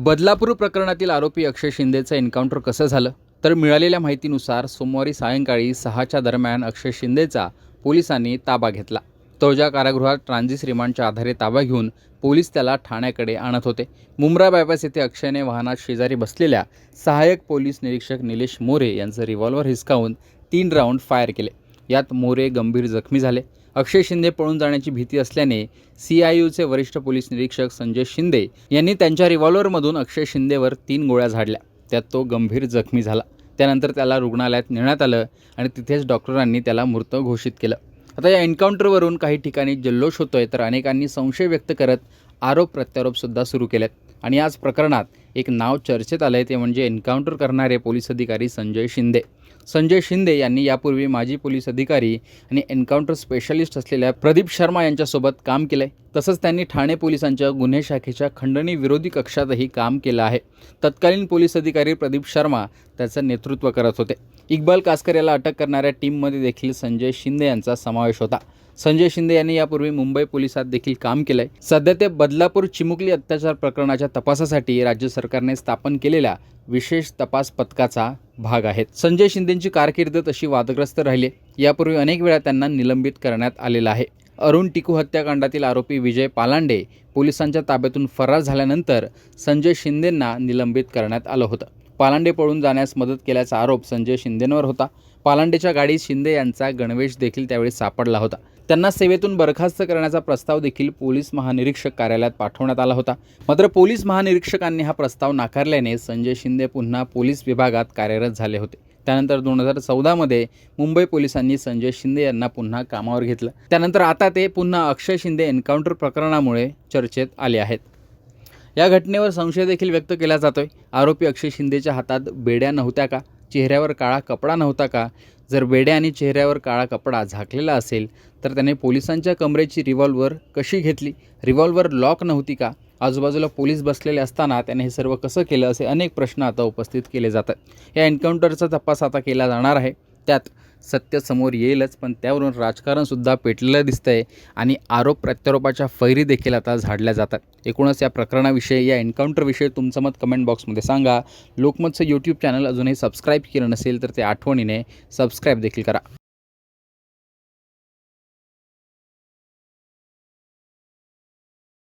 बदलापूर प्रकरणातील आरोपी अक्षय शिंदेचं एन्काउंटर कसं झालं? तर मिळालेल्या माहितीनुसार सोमवारी सायंकाळी सहाच्या दरम्यान अक्षय शिंदेचा पोलिसांनी ताबा घेतला. तळजा कारागृहात ट्रान्झिस रिमांडच्या आधारे ताबा घेऊन पोलीस त्याला ठाण्याकडे आणत होते. मुंब्रा बायपास येथे अक्षयने वाहनात शेजारी बसलेल्या सहाय्यक पोलीस निरीक्षक निलेश मोरे यांचं रिव्हॉल्वर हिसकावून तीन राऊंड फायर केले. यात मोरे गंभीर जखमी झाले. अक्षय शिंदे पळून जाण्याची भीती असल्याने सी आय यूचे वरिष्ठ पोलीस निरीक्षक संजय शिंदे यांनी त्यांच्या रिव्हॉल्वरमधून अक्षय शिंदेवर तीन गोळ्या झाडल्या. त्यात तो गंभीर जखमी झाला. त्यानंतर त्याला रुग्णालयात नेण्यात आलं आणि तिथेच डॉक्टरांनी त्याला मृत घोषित केलं. आता या एन्काउंटरवरून काही ठिकाणी जल्लोष होतोय तर अनेकांनी संशय व्यक्त करत आरोप प्रत्यारोपसुद्धा सुरू केलेत. आणि याच प्रकरणात एक नाव चर्चेत आलं आहे ते म्हणजे एन्काउंटर करणारे पोलीस अधिकारी संजय शिंदे. संजय शिंदे यांनी यापूर्वी माजी पोलीस अधिकारी आणि एन्काउंटर स्पेशलिस्ट असलेल्या प्रदीप शर्मा यांच्यासोबत काम केलं आहे तसंच त्यांनी ठाणे पोलिसांच्या गुन्हे शाखेच्या खंडणी विरोधी कक्षातही काम केलं आहे. तत्कालीन पोलीस अधिकारी प्रदीप शर्मा त्याचं नेतृत्व करत होते. इक्बाल कासकर याला अटक करणाऱ्या टीममध्ये देखील संजय शिंदे यांचा समावेश होता. संजय शिंदे यांनी यापूर्वी मुंबई पोलिसात देखील काम केलंय. सध्या ते बदलापूर चिमुकली अत्याचार प्रकरणाच्या तपासासाठी राज्य सरकारने स्थापन केलेल्या विशेष तपास पथकाचा भाग आहेत. संजय शिंदेंची कारकीर्द तशी वादग्रस्त राहिली. यापूर्वी अनेक वेळा त्यांना निलंबित करण्यात आलेलं आहे. अरुण टिकू हत्याकांडातील आरोपी विजय पालांडे पोलिसांच्या ताब्यातून फरार झाल्यानंतर संजय शिंदेंना निलंबित करण्यात आलं होतं. पालांडे पळून जाण्यास मदत केल्याचा आरोप संजय शिंदेंवर होता. पालांडेच्या गाडीत शिंदे यांचा गणवेश देखील त्यावेळी सापडला होता. त्यांना सेवेतून बरखास्त करण्याचा प्रस्ताव देखील पोलीस महानिरीक्षक कार्यालयात पाठवण्यात आला होता. मात्र पोलीस महानिरीक्षकांनी हा प्रस्ताव नाकारल्याने संजय शिंदे पुन्हा पोलीस विभागात कार्यरत झाले होते. त्यानंतर दोन हजार चौदामध्ये मुंबई पोलिसांनी संजय शिंदे यांना पुन्हा कामावर घेतलं. त्यानंतर आता ते पुन्हा अक्षय शिंदे एन्काउंटर प्रकरणामुळे चर्चेत आले आहेत. या घटनेवर संशय देखील व्यक्त केला जातोय. आरोपी अक्षय शिंदेच्या हातात बेड्या नव्हत्या का? चेहऱ्यावर काळा कपडा नव्हता का? जर वेड्या आणि चेहऱ्यावर काळा कपडा झाकलेला असेल तर त्याने पोलिसांच्या कमरेची रिव्हॉल्वर कशी घेतली? रिव्हॉल्वर लॉक नव्हती का? आजूबाजूला पोलीस बसलेले असताना त्याने हे सर्व कसं केलं असे अनेक प्रश्न आता उपस्थित केले जातात. या एन्काउंटरचा तपास आता केला जाणार आहे. त्यात सत्य समोर येईलच पण त्यावरून राजकारणसुद्धा पेटलेलं दिसतं आहे आणि आरोप प्रत्यारोपाच्या फैरी देखील आता झाडल्या जातात. एकूणच या प्रकरणाविषयी या एन्काउंटरविषयी तुमचं मत कमेंट बॉक्समध्ये सांगा. लोकमतचं यूट्यूब चॅनल अजूनही सबस्क्राईब केलं नसेल तर ते आठवणीने सबस्क्राईब देखील करा.